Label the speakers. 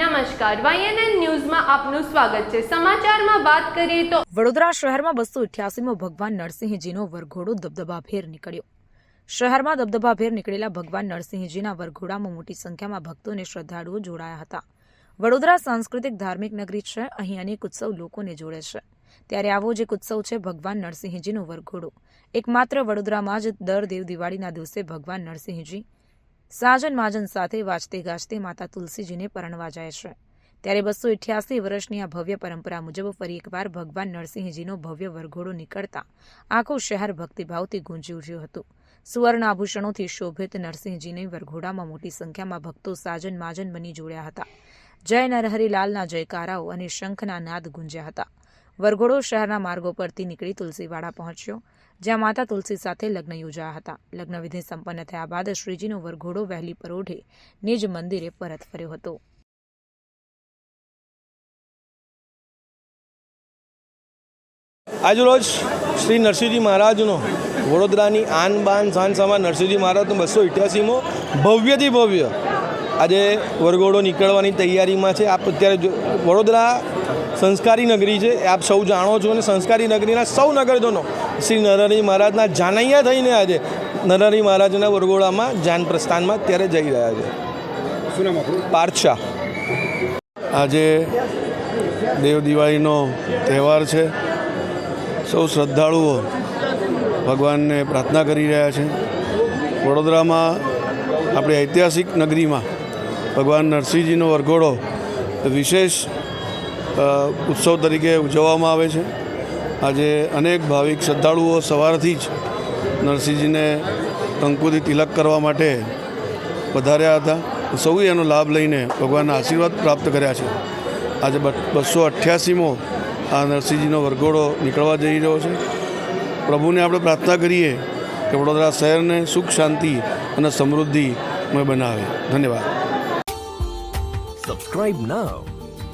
Speaker 1: નમસ્કાર વાયએનએન ન્યૂઝમાં આપનું સ્વાગત છે. સમાચારમાં વાત કરીએ તો
Speaker 2: વડોદરા શહેરમાં બસો અઠ્યાસીમો ભગવાન નરસિંહજીનો વરઘોડો દબદબાભેર નીકળ્યો. શહેરમાં દબદબાભેર નીકળેલા ભગવાન નરસિંહજીના વરઘોડામાં મોટી સંખ્યામાં ભક્તો અને શ્રદ્ધાળુઓ જોડાયા હતા. વડોદરા સાંસ્કૃતિક ધાર્મિક નગરી છે, અહીં અનેક ઉત્સવ લોકોને જોડે છે. ત્યારે આવો જ ઉત્સવ છે ભગવાન નરસિંહજીનો વરઘોડો. એકમાત્ર વડોદરામાં જ દર દેવ દિવાળીના દિવસે ભગવાન નરસિંહજી સાજન માજન સાથે વાજતે ગાજતે માતા તુલસીજીને પરણવા જાય છે. ત્યારે બસો અઠ્યાસી વર્ષની આ ભવ્ય પરંપરા મુજબ ફરી એકવાર ભગવાન નરસિંહજીનો ભવ્ય વરઘોડો નીકળતા આખું શહેર ભક્તિભાવથી ગુંજી ઉઠ્યું હતું. સુવર્ણ આભૂષણોથી શોભિત નરસિંહજીની વરઘોડામાં મોટી સંખ્યામાં ભક્તો સાજન માજન બની જોડ્યા હતા. જય નરહરિલાલના જયકારાઓ અને શંખના નાદ ગુંજ્યા હતા. વરઘોડો શહેરના માર્ગો પરથી નીકળી તુલસીવાડા પહોંચ્યો. જ્યાં માતા તુલસી સાથે લગ્ન યોજાયા હતા. લગ્ન વિધિ સંપન્ન થયા બાદ શ્રીજીનો વરઘોડો વહેલી પરોઢે નિજ મંદિરે પરત ફર્યો હતો.
Speaker 3: આજરોજ શ્રી નરસિંહજી મહારાજનો વડોદરાની આન બાન સાન સમાન નરસિંહજી મહારાજનો બસો ઇઠ્યાસીમો ભવ્યથી ભવ્ય આજે વરઘોડો નીકળવાની તૈયારીમાં છે. આપ અત્યારે વડોદરા સંસ્કારી નગરી છે. આપ સૌ જાણો છો અને સંસ્કારી નગરીના સૌ નગરજનો શ્રી નરહરી મહારાજના જાનૈયા થઈને આજે નરહરી મહારાજના વરઘોડામાં જાન પ્રસ્થાનમાં અત્યારે જઈ રહ્યા છે. પાર્થ શાહ
Speaker 4: આજે દેવ દિવાળીનો તહેવાર છે. સૌ શ્રદ્ધાળુઓ ભગવાનને પ્રાર્થના કરી રહ્યા છે. વડોદરામાં આપણી ઐતિહાસિક નગરીમાં ભગવાન નરસિંહજીનો વરઘોડો વિશેષ ઉત્સવ તરીકે ઉજવવામાં આવે છે. આજે અનેક ભાવિક શ્રદ્ધાળુઓ સવારથી જ નરસિંહજીને કંકુથી તિલક કરવા માટે વધાર્યા હતા. સૌએ એનો લાભ લઈને ભગવાનના આશીર્વાદ પ્રાપ્ત કર્યા છે. આજે બસો અઠ્યાસીમો આ નરસિંહજીનો વરઘોડો નીકળવા જઈ રહ્યો છે. પ્રભુને આપણે પ્રાર્થના કરીએ કે વડોદરા શહેરને સુખ, શાંતિ અને સમૃદ્ધિમય બનાવે. ધન્યવાદ.
Speaker 5: Subscribe now